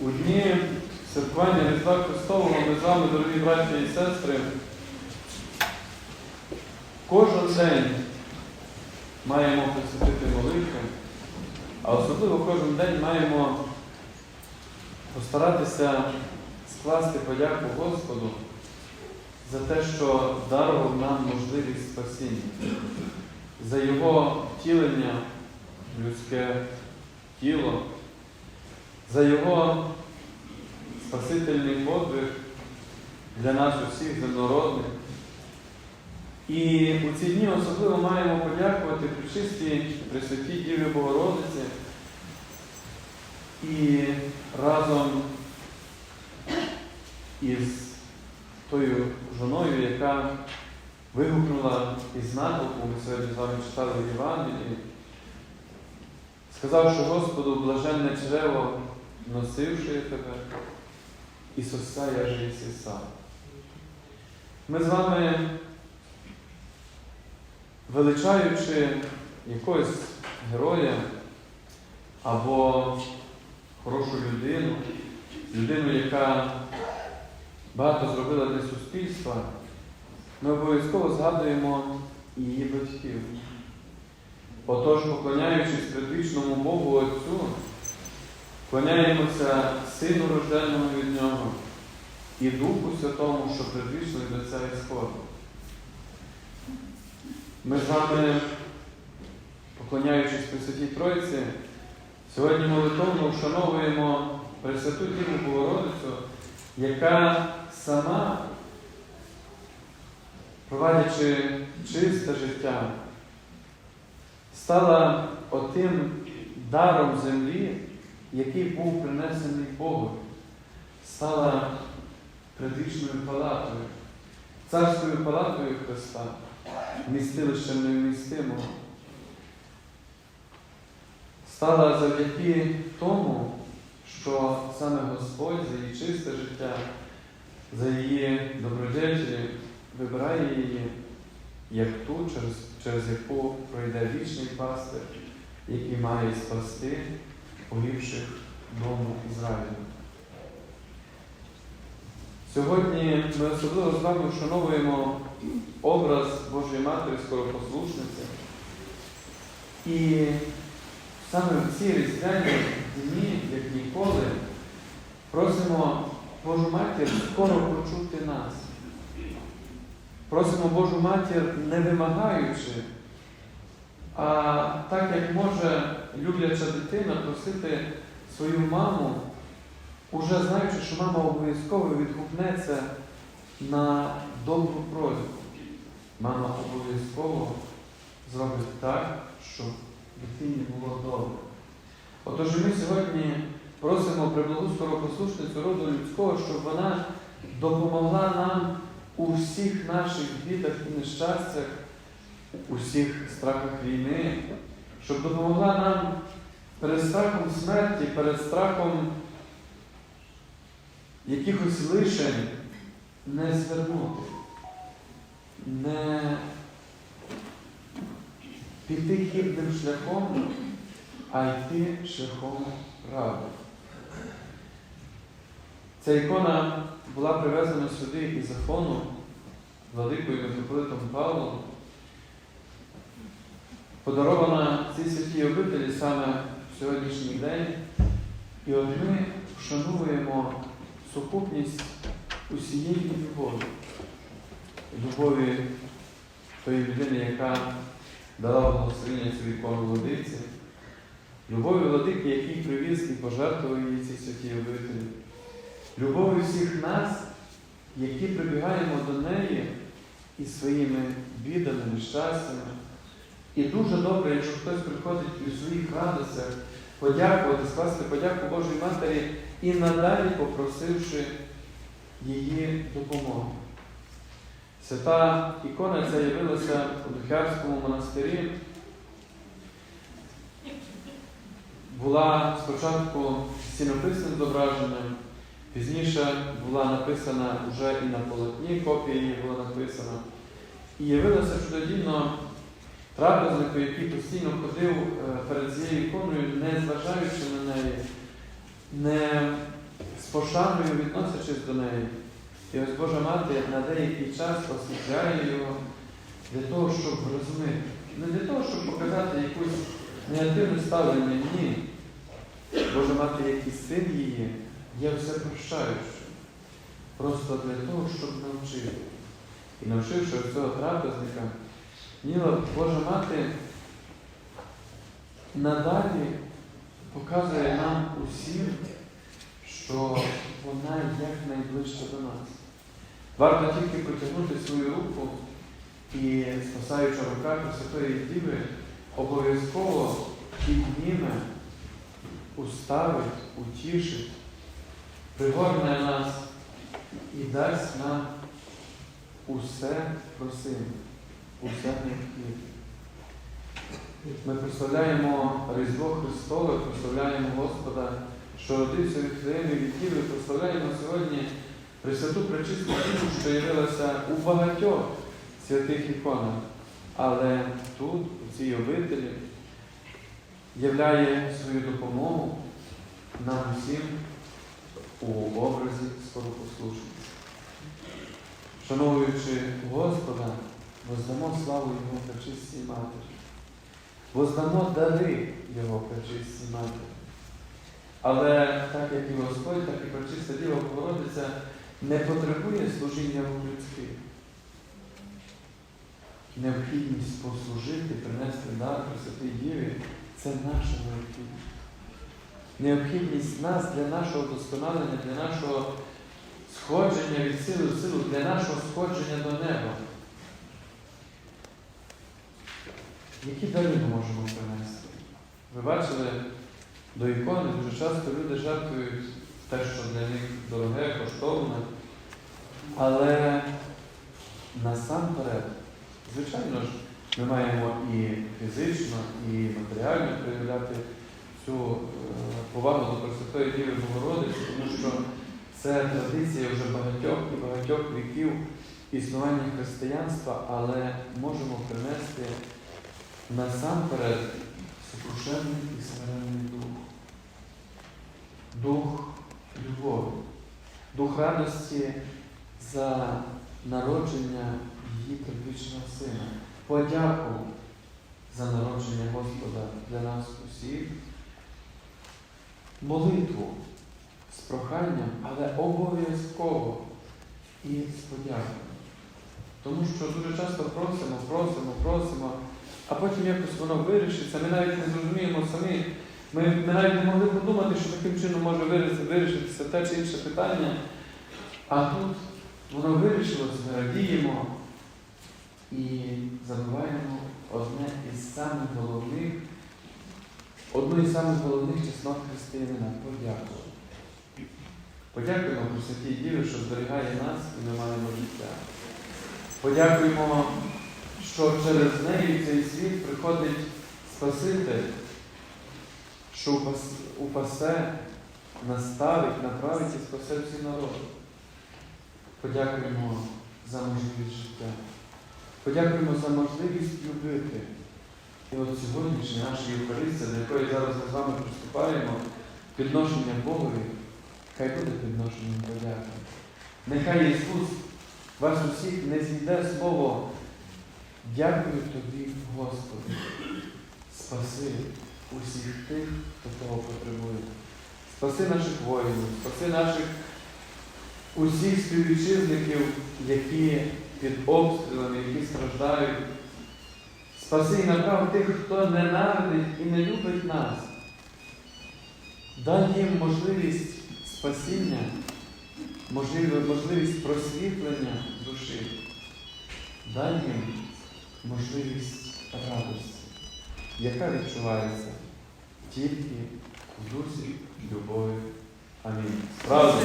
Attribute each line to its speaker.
Speaker 1: У дні святкування Різдва Христового ми з вами, дорогі браті і сестри, кожен день маємо присвятити молитви, а особливо кожен день маємо постаратися скласти подяку Господу за те, що дарував нам можливість спасіння, за Його втілення людське тіло, за Його спасительний подвиг для нас усіх земнородних. І у ці дні особливо маємо подякувати Пречистій Пресвятій Діві Богородиці і разом із тою жоною, яка вигукнула із натовпу, ми сьогодні з вами читали в Євангелії, сказавши Господу, блаженне чрево, носивши тебе, Ісуса я же Ісуса. Ми з вами, величаючи якогось героя або хорошу людину, людину, яка багато зробила для суспільства, ми обов'язково згадуємо її батьків. Отож, поклоняючись предвічному Богу Отцю, Вклоняємося Сину рожденому від Нього і Духу Святому, що від Отця і Сходу. Ми з вами, поклоняючись Пресвятій Тройці, сьогодні молитовно вшановуємо Пресвяту Діву Богородицю, яка сама, провадячи чисте життя, стала отим даром землі, який був принесений Богу, стала предвічною палатою, царською палатою Христа, містилищем невмістимого. Стала завдяки тому, що саме Господь за її чисте життя, за її добродетелі вибирає її як ту, через, через яку пройде вічний пастир, який має спасти погибших дому Ізраїлю. Сьогодні ми особливо з вами вшановуємо образ Божої Матері скоропослушниці. І саме в ці різдвяні дні, як ніколи, просимо Божу Матір скоро почути нас. Просимо Божу Матір, не вимагаючи, а так як може любляча дитина просити свою маму, уже знаючи, що мама обов'язково відгукнеться на добру просьбу. Мама обов'язково зробить так, щоб дитині було добре. Отож ми сьогодні просимо приблагу скоропослушницю роду людського, щоб вона допомогла нам у всіх наших бідах і нещастях, у всіх страхах війни, щоб допомогла нам перед страхом смерті, перед страхом якихось лишень не звернути, не піти хибним шляхом, а йти шляхом правди. Ця ікона була привезена сюди із Афону владикою митрополитом Павлом, подарована цій святій обителі саме в сьогоднішній день. І от ми вшануємо сукупність усієї любові, любові тої людини, яка дала благословення цю ікону владиці, любові владики, який привіз і пожертвував її цій святій обителі, любові всіх нас, які прибігаємо до неї із своїми бідами, нещастями. І дуже добре, якщо хтось приходить у своїх радостях подякувати, скласти подяку Божій Матері і надалі попросивши її допомоги. Свята ікона ця явилася у Духярському монастирі. Була спочатку стінописним зображенням, пізніше була написана вже і на полотні, копія її була написана. І явилася чудодійно трапезнику, який постійно ходив е, перед цією іконою, не зважаючи на неї, не з пошаною відносячись до неї. І ось Божа Мати на деякий час освітляє його для того, щоб розуміти. Не для того, щоб показати якусь негативне ставлення, ні. Божа Мати, як і син її, є все прощаючою. Просто для того, щоб навчити. І навчивши цього трапезника, Ніла Божа Мати надалі показує нам усім, що вона якнайближче до нас. Варто тільки протягнути свою руку і спасаюча рука Пресвятої Діви обов'язково підніме, уставить, утішить, пригорне нас і дасть нам усе необхідне. Ми прославляємо Різдво Христове, прославляємо Господа, що родився в Віфлеємі від Діви, прославляємо сьогодні Пресвяту Пречисту Діву, що явилася у багатьох святих іконах. Але тут, у цій обителі, являє свою допомогу нам усім у образі скоропослушниці. Шановуючи Господа, воздамо славу Його пречистій Матері, воздамо дари Його пречистій Матері. Але так як і Господь, так і пречиста Діва Богородиця не потребує служіння в людських. Необхідність послужити, принести дар Пресвятій Діві це наша необхідність. Необхідність нас для нашого досконалення, для нашого сходження від сили в силу, для нашого сходження до неба. Які дари ми можемо принести? Ви бачили, до ікони дуже часто люди жертвують те, що для них дороге, коштовне. Але насамперед, звичайно ж, ми маємо і фізично, і матеріально проявляти цю е, повагу до Пресвятої Діви Богородиці, тому що це традиція вже багатьох і багатьох віків існування християнства, але можемо принести насамперед сокрушенний і смиренний дух. Дух любові, дух радості за народження її предвічного сина. Подяку за народження Господа для нас усіх. Молитву з проханням, але обов'язково і з подякою. Тому що дуже часто просимо, просимо, просимо, а потім якось воно вирішиться. Ми навіть не зрозуміємо самі. Ми, ми навіть не могли подумати, що таким чином може вирішитися, те чи інше питання. А тут воно вирішилось, ми радіємо і забуваємо одне із самих головних, одну із самих головних чеснот християнина подяку. Подякуємо Пресвятій Діві, що зберігає нас і ми маємо життя. Подякуємо, що через неї в цей світ приходить Спаситель, що упасе, наставить, направить і спасе всі народи. Подякуємо за можливість життя. Подякуємо за можливість любити. І от сьогоднішня наша Євхаристія, до якої зараз ми з вами приступаємо, підношення Богові, хай буде підношенням подяки. Нехай Ісус вас усіх не зійде слово. Дякую тобі, Господи. Спаси усіх тих, хто того потребує. Спаси наших воїнів, спаси наших усіх співвітчизників, які під обстрілами, які страждають. Спаси і направ тих, хто ненавидить і не любить нас. Дай їм можливість спасіння, можливість просвітлення душі. Дай їм можливість радості, яка відчувається тільки в дусі любові. Амінь. Правда?